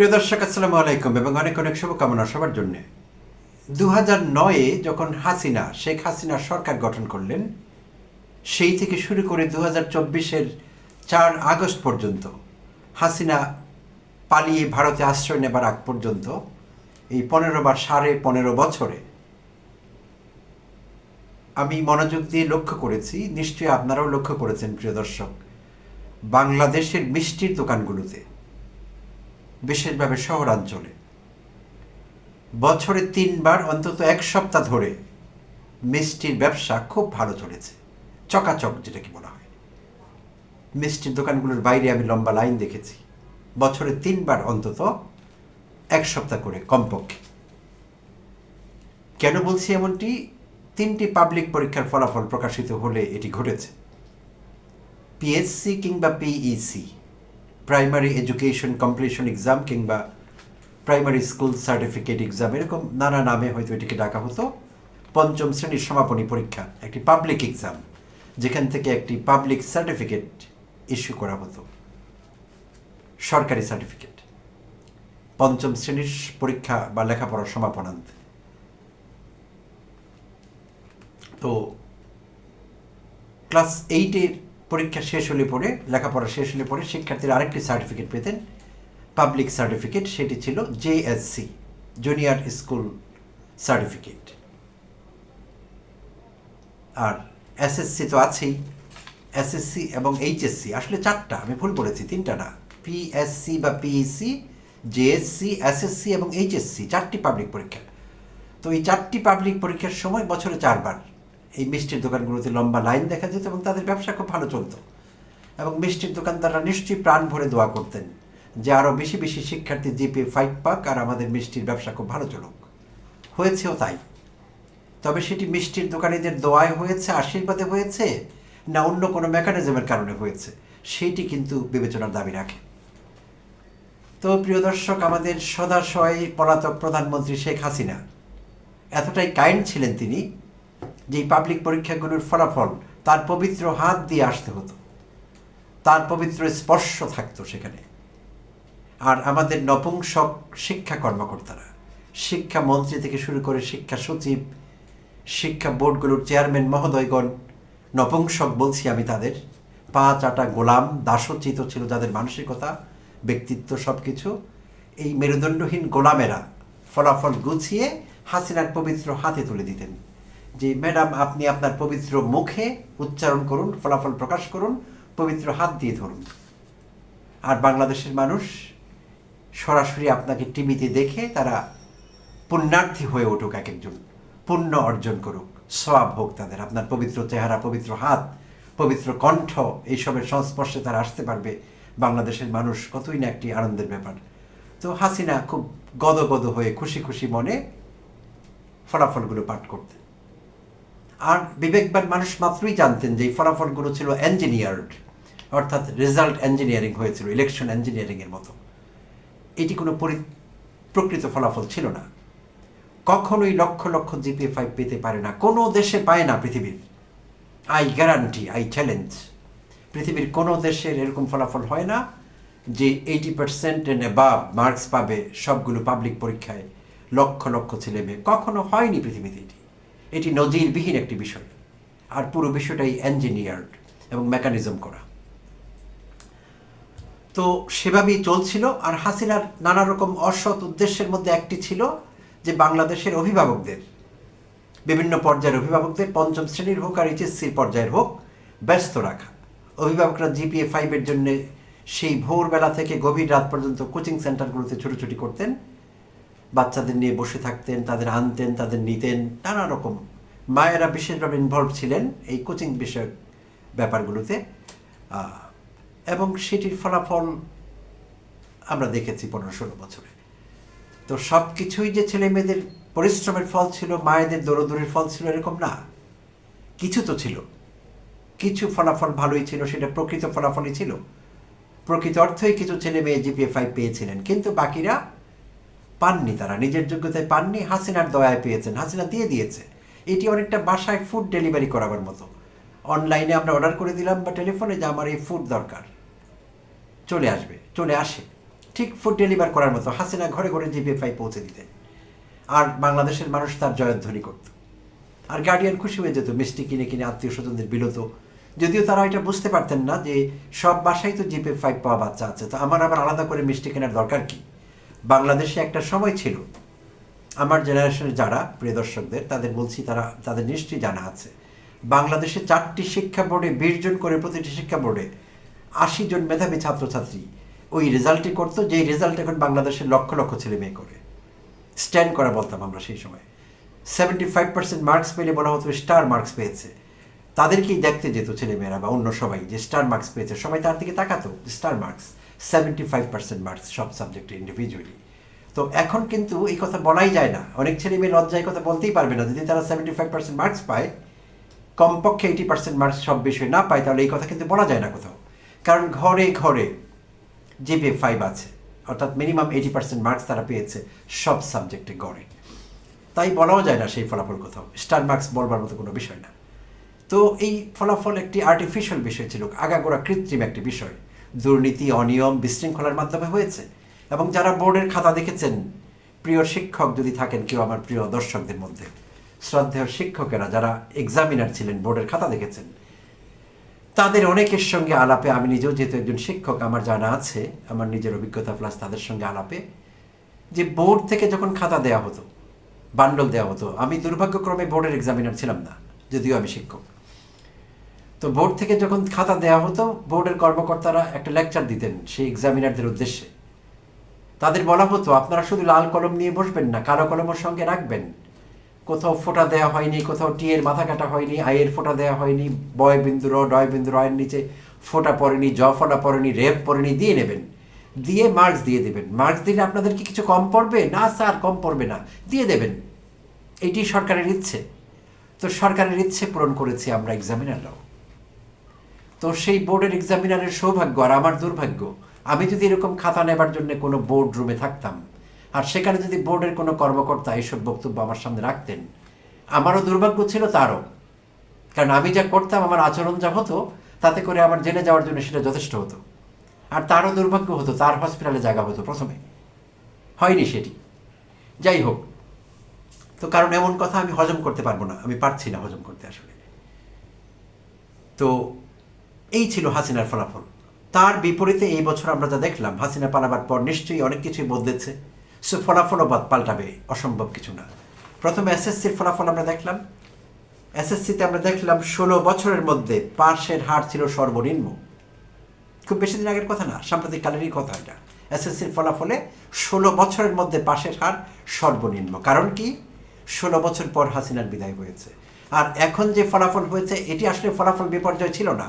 প্রিয় দর্শক, আসসালামু আলাইকুম এবং অনেক অনেক শুভকামনা সবার জন্য। দু হাজার নয়ে যখন হাসিনা, শেখ হাসিনা সরকার গঠন করলেন, সেই থেকে শুরু করে দু হাজার চব্বিশের চার আগস্ট পর্যন্ত হাসিনা পালিয়ে ভারতে আশ্রয় নেবার আগ পর্যন্ত এই পনেরো বা সাড়ে পনেরো বছরে আমি মনোযোগ দিয়ে লক্ষ্য করেছি, নিশ্চয়ই আপনারাও লক্ষ্য করেছেন প্রিয় দর্শক, বাংলাদেশের মিষ্টির দোকানগুলোতে। বিশেষভাবে শহরাঞ্চলে। বছরে তিনবার অন্তত এক সপ্তাহ ধরে মিষ্টির ব্যবসা খুব ভালো চলেছে। চকাচক যেটাকে বলা হয়। মিষ্টির দোকানগুলোর বাইরে আমি লম্বা লাইন দেখেছি। বছরে তিনবার অন্তত এক সপ্তাহ করে কমপক্ষে। কেন বলছি এমনটি? তিনটি পাবলিক পরীক্ষার ফলাফল প্রকাশিত হলে এটি ঘটেছে। পিএসসি কিংবা PEC. Primary education completion exam কিংবা প্রাইমারি স্কুল সার্টিফিকেট এক্সাম এরকম নানা নামে হয়তো এটিকে ডাকা হতো। পঞ্চম শ্রেণির সমাপনী পরীক্ষা, একটি পাবলিক এক্সাম যেখান থেকে একটি পাবলিক সার্টিফিকেট ইস্যু করা হতো। সরকারি সার্টিফিকেট পঞ্চম শ্রেণির পরীক্ষা বা লেখাপড়ার সমাপনান্তে। তো ক্লাস এইটের পরীক্ষা শেষ হলে পরে, লেখাপড়া শেষ হলে পরে শিক্ষার্থীরা আরেকটি সার্টিফিকেট পেতেন। পাবলিক সার্টিফিকেট সেটি ছিল জেএসসি জুনিয়র স্কুল সার্টিফিকেট আর এসএসসি তো আছেই। এসএসসি এবং এইচএসসি আসলে চারটা, আমি ভুল বলেছি, তিনটা না। পিএসসি বা পিইসি জেএসসি এসএসসি এবং এইচএসসি চারটি পাবলিক পরীক্ষা। তো এই চারটি পাবলিক পরীক্ষার সময় বছরে চারবার এই মিষ্টির দোকানগুলোতে লম্বা লাইন দেখা যেত এবং তাদের ব্যবসা খুব ভালো চলত। এবং মিষ্টির দোকানদাররা নিশ্চয়ই প্রাণ ভরে দোয়া করতেন যে আরও বেশি বেশি শিক্ষার্থী জিপে ফাইভ পাক আর আমাদের মিষ্টির ব্যবসা খুব ভালো চলুক। হয়েছেও তাই। তবে সেটি মিষ্টির দোকানিদের দোয়ায় হয়েছে, আশীর্বাদে হয়েছে না অন্য কোনো মেকানিজমের কারণে হয়েছে? সেইটি কিন্তু বিবেচনার দাবি রাখে। তো প্রিয় দর্শক, আমাদের সদাশয় পলাতক প্রধানমন্ত্রী শেখ হাসিনা এতটাই কাইন্ড ছিলেন তিনি যে পাবলিক পরীক্ষাগুলোর ফলাফল, তার পবিত্র হাত দিয়ে আসতে হতো। তার পবিত্র স্পর্শ থাকতো সেখানে। আর আমাদের নপুংসক শিক্ষা কর্মকর্তারা, শিক্ষা মন্ত্রী থেকে শুরু করে শিক্ষা সচিব, শিক্ষা বোর্ডগুলোর চেয়ারম্যান মহোদয়গণ, নপুংসক বলছি আমি তাদের, পা চাটা গোলাম, দাসোচিত ছিল যাদের মানসিকতা, ব্যক্তিত্ব সব কিছু এই মেরুদণ্ডহীন গোলামেরা ফলাফল গুছিয়ে হাসিনার পবিত্র হাতে তুলে দিতেন। যে, ম্যাডাম, আপনি আপনার পবিত্র মুখে উচ্চারণ করুন, ফলাফল প্রকাশ করুন, পবিত্র হাত দিয়ে ধরুন। আর বাংলাদেশের মানুষ সরাসরি আপনাকে টিভিতে দেখে তারা পুণ্যার্থী হয়ে উঠুক এক একজন, পুণ্য অর্জন করুক সবাব হোক তাদের। আপনার পবিত্র চেহারা, পবিত্র হাত, পবিত্র কণ্ঠ, এইসবের সংস্পর্শে তারা আসতে পারবে। বাংলাদেশের মানুষ কতই না একটি আনন্দের ব্যাপার। তো হাসিনা খুব গদগদ হয়ে খুশি খুশি মনে ফলাফলগুলো পাঠ করতেন। আর বিবেকবান মানুষ মাত্রই জানতেন যে এই ফলাফলগুলো ছিল ইঞ্জিনিয়ার্ড অর্থাৎ রেজাল্ট ইঞ্জিনিয়ারিং হয়েছিল ইলেকশন ইঞ্জিনিয়ারিংয়ের মতো। এটি কোনো পরি, প্রকৃত ফলাফল ছিল না। কখনোই লক্ষ লক্ষ জিপিএ ফাইভ পেতে পারে না। কোনো দেশে পায় না পৃথিবীর। আই গ্যারান্টি আই চ্যালেঞ্জ পৃথিবীর কোনো দেশের এরকম ফলাফল হয় না যে eighty percent and above marks পাবে সবগুলো পাবলিক পরীক্ষায় লক্ষ লক্ষ ছেলে মেয়ে কখনো হয়নি পৃথিবীতে এটি। এটি নজিরবিহীন একটি বিষয়। আর পুরো বিষয়টাই ইঞ্জিনিয়ার্ড এবং মেকানিজম করা। তো সেভাবেই চলছিল, আর হাসিনার নানা রকম অসৎ উদ্দেশ্যের মধ্যে একটি ছিল যে বাংলাদেশের অভিভাবকদের, বিভিন্ন পর্যায়ের অভিভাবকদের পঞ্চম শ্রেণির হোক আর এইচএসসির পর্যায়ের হোক, ব্যস্ত রাখা। অভিভাবকরা জিপিএ ফাইভের জন্য সেই ভোরবেলা থেকে গভীর রাত পর্যন্ত কোচিং সেন্টারগুলোতে ছুটোছুটি করতেন। বাচ্চাদের নিয়ে বসে থাকতেন, তাদের আনতেন, তাদের নিতেন, নানা রকম। মায়েরা বিশেষভাবে ইনভলভ ছিলেন এই কোচিং বিষয়ক ব্যাপারগুলোতে। এবং সেটির ফলাফল আমরা দেখেছি পনেরো ষোলো বছরে। তো সব কিছুই যে ছেলে মেয়েদের পরিশ্রমের ফল ছিল, মায়েদের দৌড়দৌড়ির ফল ছিল এরকম না। কিছু তো ছিল। কিছু ফলাফল ভালোই ছিল, সেটা প্রকৃত ফলাফলই ছিল। প্রকৃত অর্থই কিছু ছেলে মেয়ে জিপিএ ফাইভ পেয়েছিলেন, কিন্তু বাকিরা পাননি তারা, নিজের যোগ্যতায় পাননি, হাসিনার দয়ায় পেয়েছেন, হাসিনা দিয়ে দিয়েছে। এটি অনেকটা বাসায় ফুড ডেলিভারি করাবার মতো। অনলাইনে আমরা অর্ডার করে দিলাম বা টেলিফোনে যে আমার এই ফুড দরকার। চলে আসবে, চলে আসে। ঠিক ফুড ডেলিভার করার মতো, হাসিনা ঘরে ঘরে জিপে ফাইভ পৌঁছে দিতেন। আর বাংলাদেশের মানুষ তার জয়ধ্বনি করত। আর গার্ডিয়ান খুশি হয়ে যেত, মিষ্টি কিনে কিনে আত্মীয় স্বজনদের বিলত যদিও তারা এটা বুঝতে পারতেন না যে সব বাসায় তো জিপে ফাইভ পাওয়া বাচ্চা আছে, তো আমার আবার আলাদা করে মিষ্টি কেনার দরকার কি? বাংলাদেশে একটা সময় ছিল। আমার জেনারেশনের যারা, প্রিয় দর্শকদের, তাদের বলছি তারা, তাদের নিশ্চয়ই জানা আছে। বাংলাদেশে চারটি শিক্ষা বোর্ডে, বিশ জন করে প্রতিটি শিক্ষা বোর্ডে আশি জন মেধাবী ছাত্রছাত্রী ওই রেজাল্টই করতো, যেই রেজাল্ট এখন বাংলাদেশের লক্ষ লক্ষ ছেলে মেয়ে করে। স্ট্যান্ড করা বলতাম আমরা সেই সময়। সেভেন্টি ফাইভ পার্সেন্ট মার্কস পেলে বলা হতো স্টার মার্কস পেয়েছে। তাদেরকেই দেখতে যেত ছেলেমেয়েরা বা অন্য সবাই যে স্টার মার্কস পেয়েছে। সবাই তার দিকে তাকাতো star marks seventy five percent marks সব সাবজেক্টে ইন্ডিভিজুয়ালি তো এখন কিন্তু এই কথা বলাই যায় না। অনেক ছেলে মেয়ে লজ্জায় কথা বলতেই পারবে না। যদি তারা সেভেন্টি ফাইভ পার্সেন্ট মার্কস পায়, কমপক্ষে এইটি পার্সেন্ট মার্কস সব বিষয়ে না পায়, তাহলে এই কথা কিন্তু বলা যায় না কোথাও। কারণ ঘরে ঘরে জিপে ফাইভ আছে। অর্থাৎ মিনিমাম এইটি পার্সেন্ট মার্কস তারা পেয়েছে, সব সাবজেক্টে গড়ে। তাই বলাও যায় না সেই ফলাফল কোথাও। স্টার মার্কস বলবার মতো কোনো বিষয় না। তো এই ফলাফল একটি আর্টিফিশিয়াল বিষয় ছিল, আগাগোড়া কৃত্রিম একটি বিষয়। দুর্নীতি, অনিয়ম, বিশৃঙ্খলার মাধ্যমে হয়েছে। এবং যারা বোর্ডের খাতা দেখেছেন, প্রিয় শিক্ষক যদি থাকেন, কেউ আমার প্রিয় দর্শকদের মধ্যে, শ্রদ্ধেয় শিক্ষকেরা যারা এক্সামিনার ছিলেন, বোর্ডের খাতা দেখেছেন, তাদের অনেকের সঙ্গে আলাপে, আমি নিজেও যেহেতু একজন শিক্ষক, আমার জানা আছে, আমার নিজের অভিজ্ঞতা প্লাস তাদের সঙ্গে আলাপে, যে বোর্ড থেকে যখন খাতা দেওয়া হতো বান্ডল দেওয়া হতো, আমি দুর্ভাগ্যক্রমে বোর্ডের এক্সামিনার ছিলাম না, যদিও আমি শিক্ষক। তো বোর্ড থেকে যখন খাতা দেওয়া হতো বোর্ডের কর্মকর্তারা একটা লেকচার দিতেন সেই এক্সামিনারদের উদ্দেশ্যে। তাদের বলা হতো, আপনারা শুধু লাল কলম নিয়ে বসবেন না, কালো কলমের সঙ্গে রাখবেন। কোথাও ফোঁটা দেওয়া হয়নি, কোথাও টি এর মাথা কাটা হয়নি আয়ের ফোঁটা দেওয়া হয়নি, বয় বিন্দু র ডয় বিন্দু রয়ের নিচে ফোঁটা পড়েনি, জ ফোঁটা পড়েনি রেপ পড়েনি, দিয়ে নেবেন। দিয়ে মার্কস দিয়ে দেবেন। মার্কস দিলে আপনাদের কি কিছু কম পড়বে? না স্যার, কম পড়বে না। দিয়ে দেবেন। এইটি সরকারের ইচ্ছে। তো সরকারের ইচ্ছে পূরণ করেছি আমরা এক্সামিনাররাও তো সেই বোর্ডের এক্সামিনারের সৌভাগ্য আর আমার দুর্ভাগ্য। আমি যদি এরকম খাতা নেবার জন্য কোনো বোর্ড রুমে থাকতাম, আর সেখানে যদি বোর্ডের কোনো কর্মকর্তা এইসব বক্তব্য আমার সামনে রাখতেন, আমারও দুর্ভাগ্য ছিল তারও। কারণ আমি যা করতাম, আমার আচরণ যা হতো, তাতে করে আমার জেনে যাওয়ার জন্য সেটা যথেষ্ট হতো। আর তারও দুর্ভাগ্য হতো, তার হসপিটালে জায়গা হতো প্রথমে। হয়নি সেটি। যাই হোক, তো কারণ এমন কথা আমি হজম করতে পারব না, আমি পারছি না হজম করতে আসলে। তো এই ছিল হাসিনার ফলাফল। তার বিপরীতে এই বছর আমরা যা দেখলাম, হাসিনা পালাবার পর নিশ্চয়ই অনেক কিছুই বদলেছে। সে ফলাফলও বাদ পাল্টাবে, অসম্ভব কিছু না। প্রথমে এসএসসির ফলাফল আমরা দেখলাম। এসএসসিতে আমরা দেখলাম ষোলো বছরের মধ্যে পাশের হার ছিল সর্বনিম্ন। খুব বেশি দিন আগের কথা না, সাম্প্রতিক কালেরই কথা এটা। এসএসসির ফলাফলে ষোলো বছরের মধ্যে পাশের হার সর্বনিম্ন। কারণ কি? ষোলো বছর পর হাসিনার বিদায় হয়েছে। আর এখন যে ফলাফল হয়েছে, এটি আসলে ফলাফল বিপর্যয় ছিল না।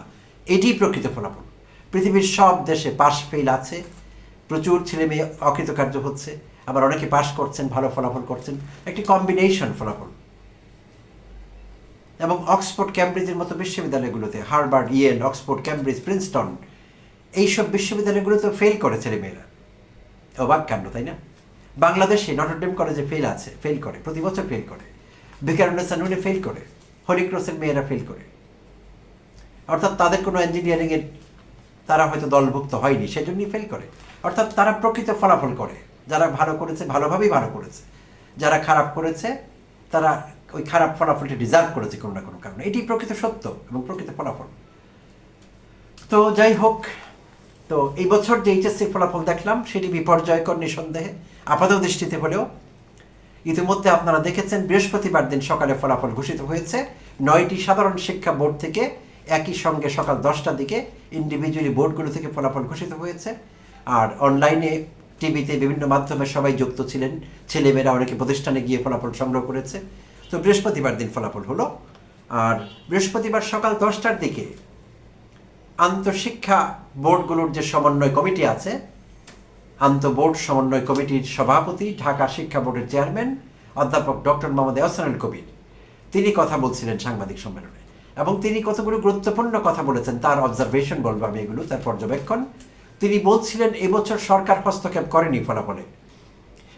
এটিই প্রকৃত ফলাফল। পৃথিবীর সব দেশে পাশ ফেল আছে, প্রচুর ছেলে মেয়ে অকৃতকার্য হচ্ছে, আবার অনেকে পাশ করছেন, ভালো ফলাফল করছেন, একটি কম্বিনেশন ফলাফল। এবং অক্সফোর্ড ক্যামব্রিজের মতো বিশ্ববিদ্যালয়গুলোতে, Harvard, Yale, Oxford Cambridge Princeton, এইসব বিশ্ববিদ্যালয়গুলোতে ফেল করে ছেলেমেয়েরা। অবাক কাণ্ড, তাই না? বাংলাদেশে নটরডেম কলেজে ফেল আছে ফেল করে, প্রতি বছর ফেল করে। ভিকারুন্নেসানুনে ফেল করে হলিক্রসের মেয়েরা ফেল করে। অর্থাৎ তাদের কোনো ইঞ্জিনিয়ারিংয়ের তারা হয়তো দলভুক্ত হয়নি, সেজন্যই ফেল করে। অর্থাৎ তারা প্রকৃত ফলাফল করে। যারা ভালো করেছে, ভালোভাবেই ভালো করেছে। যারা খারাপ করেছে, তারা ওই খারাপ ফলাফলটি ডিজার্ভ করেছে কোনো না কোনো কারণে। এটি প্রকৃত সত্য এবং প্রকৃত ফলাফল। তো যাই হোক, তো এই বছর যে এইচএসসি ফলাফল দেখলাম, সেটি বিপর্যয়কর নিঃসন্দেহে, আপাত দৃষ্টিতে হলেও। ইতিমধ্যে আপনারা দেখেছেন, বৃহস্পতিবার দিন সকালে ফলাফল ঘোষিত হয়েছে। নয়টি সাধারণ শিক্ষা বোর্ড থেকে একই সঙ্গে সকাল দশটার দিকে ইন্ডিভিজুয়ালি বোর্ডগুলো থেকে ফলাফল ঘোষিত হয়েছে। আর অনলাইনে টিভিতে বিভিন্ন মাধ্যমে সবাই যুক্ত ছিলেন। ছেলেমেয়েরা অনেকে প্রতিষ্ঠানে গিয়ে ফলাফল সংগ্রহ করেছে। তো বৃহস্পতিবার দিন ফলাফল হলো। আর বৃহস্পতিবার সকাল দশটার দিকে আন্তঃশিক্ষা বোর্ডগুলোর যে সমন্বয় কমিটি আছে, আন্তঃবোর্ড সমন্বয় কমিটির সভাপতি, ঢাকা শিক্ষা বোর্ডের চেয়ারম্যান, অধ্যাপক ডক্টর মোহাম্মদ এহসানুল কবির। তিনি কথা বলছিলেন সাংবাদিক সম্মেলনে। এবং তিনি কতগুলো গুরুত্বপূর্ণ কথা বলেছেন তার অবজারভেশন বলব আমি এগুলো, তার পর্যবেক্ষণ। তিনি বলছিলেন, এবছর সরকার হস্তক্ষেপ করেনি ফলাফলে।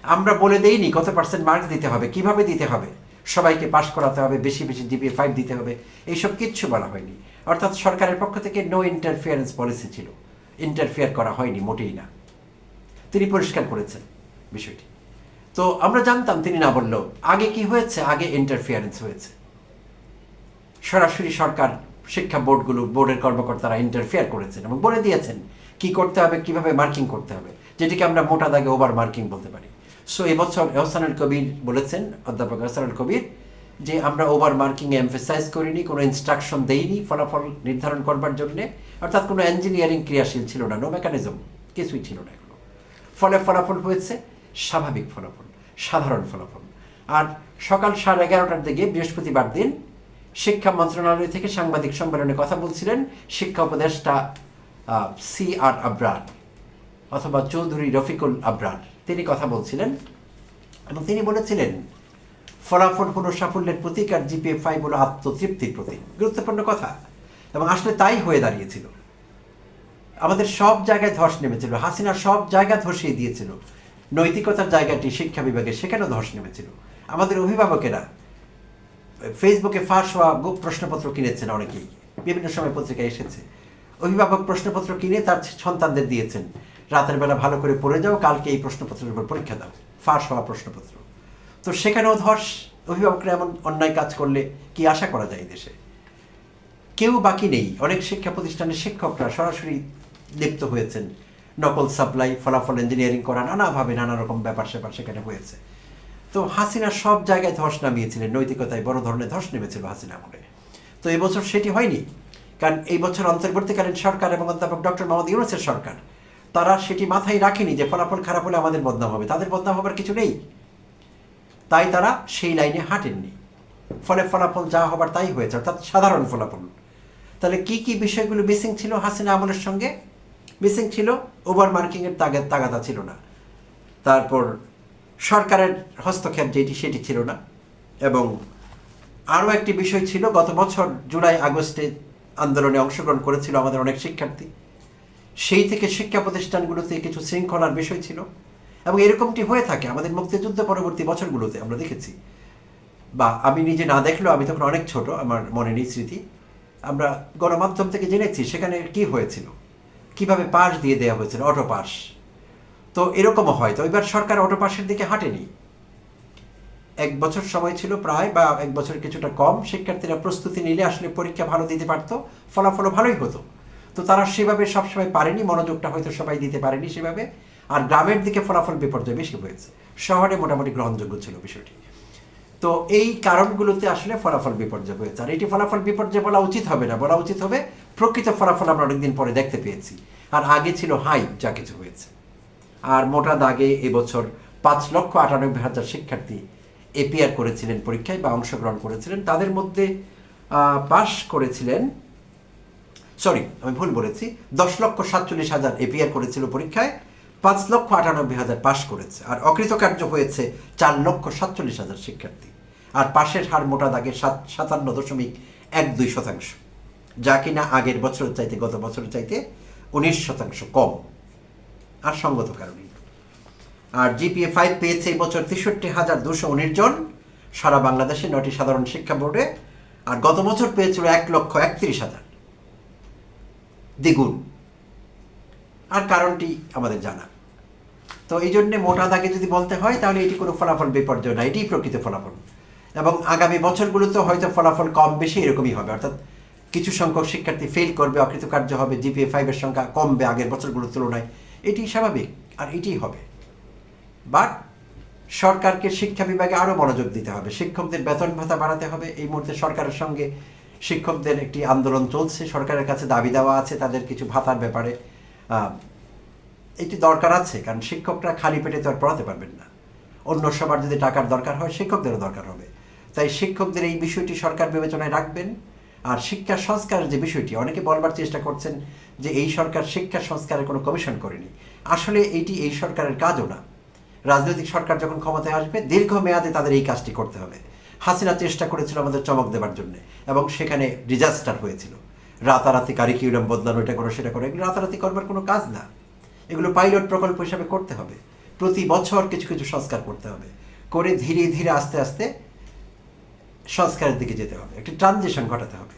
আমরা বলে দেইনি কত পার্সেন্ট মার্কস দিতে হবে, কীভাবে দিতে হবে। সবাইকে পাশ করাতে হবে, বেশি বেশি জিপিএ ফাইভ দিতে হবে। এইসব কিচ্ছু বলা হয়নি। অর্থাৎ সরকারের পক্ষ থেকে নো ইন্টারফিয়ারেন্স পলিসি ছিল। ইন্টারফেয়ার করা হয়নি, মোটেই না। তিনি পরিষ্কার করেছেন বিষয়টি। তো আমরা জানতাম তিনি না বললেও, আগে কি হয়েছে? আগে ইন্টারফিয়ারেন্স হয়েছে। সরাসরি সরকার শিক্ষা বোর্ডগুলো, বোর্ডের কর্মকর্তারা ইন্টারফেয়ার করেছেন এবং বলে দিয়েছেন কি করতে হবে, কীভাবে মার্কিং করতে হবে, যেটিকে আমরা মোটা দাগে ওভার মার্কিং বলতে পারি। সো এবছর এহসানুল কবির বলেছেন, অধ্যাপক এহসানুল কবির, যে আমরা ওভার মার্কিংয়ে এমফেসাইজ করিনি, কোনো ইনস্ট্রাকশন দেইনি ফলাফল নির্ধারণ করবার জন্যে, অর্থাৎ কোনো ইঞ্জিনিয়ারিং ক্রিয়াশীল ছিল না নো মেকানিজম কিছুই ছিল না এগুলো ফলে ফলাফল হয়েছে, স্বাভাবিক ফলাফল, সাধারণ ফলাফল। আর সকাল সাড়ে এগারোটার দিকে বৃহস্পতিবার দিন শিক্ষা মন্ত্রণালয় থেকে সাংবাদিক সম্মেলনে কথা বলছিলেন শিক্ষা উপদেষ্টা সি আর আবরার অথবা চৌধুরী রফিকুল আবরার। তিনি কথা বলছিলেন এবং তিনি বলেছিলেন, ফলাফল হলো সাফল্যের প্রতীক আর জিপিএ ফাইভ হলো আত্মতৃপ্তির প্রতীক। গুরুত্বপূর্ণ কথা। এবং আসলে তাই হয়ে দাঁড়িয়েছিল। আমাদের সব জায়গায় ধস নেমেছিল। হাসিনা সব জায়গা ধসিয়ে দিয়েছিল। নৈতিকতার জায়গাটি শিক্ষা বিভাগে সেখানেও ধস নেমেছিল। আমাদের অভিভাবকেরা ফেসবুকে ফাঁস হওয়া প্রশ্নপত্র কিনেছেন অনেকেই। বিভিন্ন সময় পত্রিকায় এসেছে। অভিভাবক প্রশ্নপত্র কিনে তার সন্তানদের দিয়েছেন। রাতের বেলা ভালো করে পড়ে যাও, কালকে এই প্রশ্নপত্রের উপর পরীক্ষা দাও। ফাঁস হওয়া প্রশ্নপত্র। তো সেখানেও ধস, অভিভাবকরা এমন অন্যায় কাজ করলে কি আশা করা যায় দেশে? কেউ বাকি নেই। অনেক শিক্ষা প্রতিষ্ঠানের শিক্ষকরা সরাসরি লিপ্ত হয়েছেন। নকল সাপ্লাই, ফলাফল ইঞ্জিনিয়ারিং করা, নানাভাবে নানা রকম ব্যাপার স্যাপার সেখানে হয়েছে। তো হাসিনা সব জায়গায় ধস নামিয়েছিলেন, নৈতিকতায় বড় ধরনের ধস নেমেছিল হাসিনা আমলে। তো এবছর সেটি হয়নি, কারণ এই বছর অন্তর্বর্তীকালীন সরকার এবং অধ্যাপক ডক্টর মোহাম্মদ ইউনুসের সরকার, তারা সেটি মাথায় রাখেনি যে ফলাফল খারাপ হলে আমাদের বদনাম হবে। তাদের বদনাম হবার কিছু নেই। তাই তারা সেই লাইনে হাঁটেননি। ফলে ফলাফল যা হবার তাই হয়েছে, অর্থাৎ সাধারণ ফলাফল। তাহলে কি কি বিষয়গুলো মিসিং ছিল হাসিনা আমলের সঙ্গে? মিসিং ছিল ওভার মার্কিংয়ের তাগাদা ছিল না। তারপর সরকারের হস্তক্ষেপ যেটি সেটি ছিল না। এবং আরও একটি বিষয় ছিল, গত বছর জুলাই আগস্টে আন্দোলনে অংশগ্রহণ করেছিল আমাদের অনেক শিক্ষার্থী। সেই থেকে শিক্ষা প্রতিষ্ঠানগুলোতে কিছু শৃঙ্খলার বিষয় ছিল। এবং এরকমটি হয়ে থাকে আমাদের মুক্তিযুদ্ধ পরবর্তী বছরগুলোতে আমরা দেখেছি। বা আমি নিজে না দেখলেও আমি তখন অনেক ছোট, আমার মনে নেই স্মৃতি। আমরা গণমাধ্যম থেকে জেনেছি সেখানে কি হয়েছিল। কীভাবে পাস দিয়ে দেওয়া হয়েছিল অটো পাস তো এরকমও হয়। তো এবার সরকার অটো পাসের দিকে হাঁটেনি। এক বছর সময় ছিল প্রায় বা এক বছর কিছুটা কম। শিক্ষার্থীরা প্রস্তুতি নিলে আসলে পরীক্ষা ভালো দিতে পারতো, ফলাফলও ভালোই হতো। তো তারা সেভাবে সবসময় পারেনি, মনোযোগটা হয়তো সবাই দিতে পারেনি সেভাবে। আর গ্রামের দিকে ফলাফল বিপর্যয় বেশি হয়েছে। শহরে মোটামুটি গ্রহণযোগ্য ছিল বিষয়টি। তো এই কারণগুলোতে আসলে ফলাফল বিপর্যয় হয়েছে। আর এটি ফলাফল বিপর্যয় বলা উচিত হবে না। বলা উচিত হবে, প্রকৃত ফলাফল আমরা অনেকদিন পরে দেখতে পেয়েছি। আর আগে ছিল হাই, যা কিছু হয়েছে। আর মোটা দাগে এবছর পাঁচ লক্ষ আটানব্বই হাজার শিক্ষার্থী এপিআর করেছিলেন পরীক্ষায় বা অংশগ্রহণ করেছিলেন। তাদের মধ্যে পাশ করেছিলেন, সরি, আমি ভুল বলেছি, দশ লক্ষ সাতচল্লিশ হাজার এপিআর করেছিল পরীক্ষায়, পাঁচ লক্ষ আটানব্বই হাজার পাশ করেছে। আর অকৃতকার্য হয়েছে চার লক্ষ সাতচল্লিশ হাজার শিক্ষার্থী। আর পাশের হার মোটা দাগে সাত, সাতান্ন দশমিক এক দুই শতাংশ। যা কিনা আগের বছরের চাইতে, গত বছরের চাইতে উনিশ শতাংশ কম। আর সঙ্গত কারণেই আর জিপিএ ফাইভ পেয়েছে এই বছর তেষট্টি হাজার দুশো উনিশ জন। সারা বাংলাদেশে নটি সাধারণ শিক্ষা বোর্ডে। আর গত বছর পেয়েছিল এক লক্ষ একত্রিশ হাজার। দ্বিগুণ। আর কারণটি আমাদের জানা। তো এই জন্যে মোটা দাগে যদি বলতে হয়, তাহলে এটি কোনো ফলাফল বিপর্যয় না, এটিই প্রকৃত ফলাফল। এবং আগামী বছরগুলোতে হয়তো ফলাফল কম বেশি এরকমই হবে। অর্থাৎ কিছু সংখ্যক শিক্ষার্থী ফেল করবে, অকৃতকার্য হবে, জিপিএ ফাইভের সংখ্যা কমবে আগের বছরগুলোর তুলনায়। এটি স্বাভাবিক আর এটিই হবে। বাট সরকারকে শিক্ষা বিভাগে আরও মনোযোগ দিতে হবে। শিক্ষকদের বেতন ভাতা বাড়াতে হবে। এই মুহূর্তে সরকারের সঙ্গে শিক্ষকদের একটি আন্দোলন চলছে। সরকারের কাছে দাবি দেওয়া আছে তাদের কিছু ভাতার ব্যাপারে। এটি দরকার আছে কারণ শিক্ষকরা খালি পেটে তো আর পড়াতে পারবেন না। অন্য সবার যদি টাকার দরকার হয়, শিক্ষকদেরও দরকার হবে। তাই শিক্ষকদের এই বিষয়টি সরকার বিবেচনায় রাখবেন। আর শিক্ষা সংস্কারের যে বিষয়টি, অনেকে বলবার চেষ্টা করছেন যে এই সরকার শিক্ষা সংস্কারের কোনো কমিশন করেনি। আসলে এইটি এই সরকারের কাজও না। রাজনৈতিক সরকার যখন ক্ষমতায় আসবে, দীর্ঘমেয়াদে তাদের এই কাজটি করতে হবে। হাসিনা চেষ্টা করেছিল আমাদের চমক দেওয়ার জন্য এবং সেখানে ডিজাস্টার হয়েছিল। রাতারাতি কারিকুলাম বদলানো, এটা করো, সেটা করো, এগুলো রাতারাতি করবার কোনো কাজ না। এগুলো পাইলট প্রকল্প হিসাবে করতে হবে। প্রতি বছর কিছু কিছু সংস্কার করতে হবে। করে ধীরে ধীরে আস্তে আস্তে সংস্কারের দিকে যেতে হবে। একটি ট্রানজিশন ঘটাতে হবে।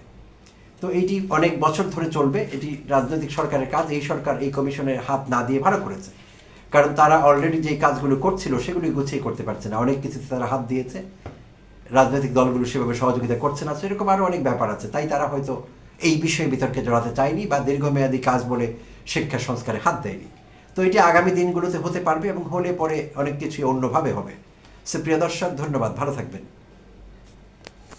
তো এইটি অনেক বছর ধরে চলবে। এটি রাজনৈতিক সরকারের কাজ। এই সরকার এই কমিশনের হাত না দিয়ে ভালো করেছে। কারণ তারা অলরেডি যে কাজগুলো করছিল, সেগুলি গুছিয়ে করতে পারছে না। অনেক কিছুতে তারা হাত দিয়েছে। রাজনৈতিক দলগুলো সেভাবে সহযোগিতা করছে না। সেরকম আরও অনেক ব্যাপার আছে। তাই তারা হয়তো এই বিষয়ে বিতর্কে জড়াতে চায়নি বা দীর্ঘমেয়াদী কাজ বলে শিক্ষা সংস্কারে হাত দেয়নি। তো এটি আগামী দিনগুলোতে হতে পারবে এবং হলে পরে অনেক কিছু অন্যভাবে হবে। সে প্রিয় দর্শক, ধন্যবাদ। ভালো থাকবেন।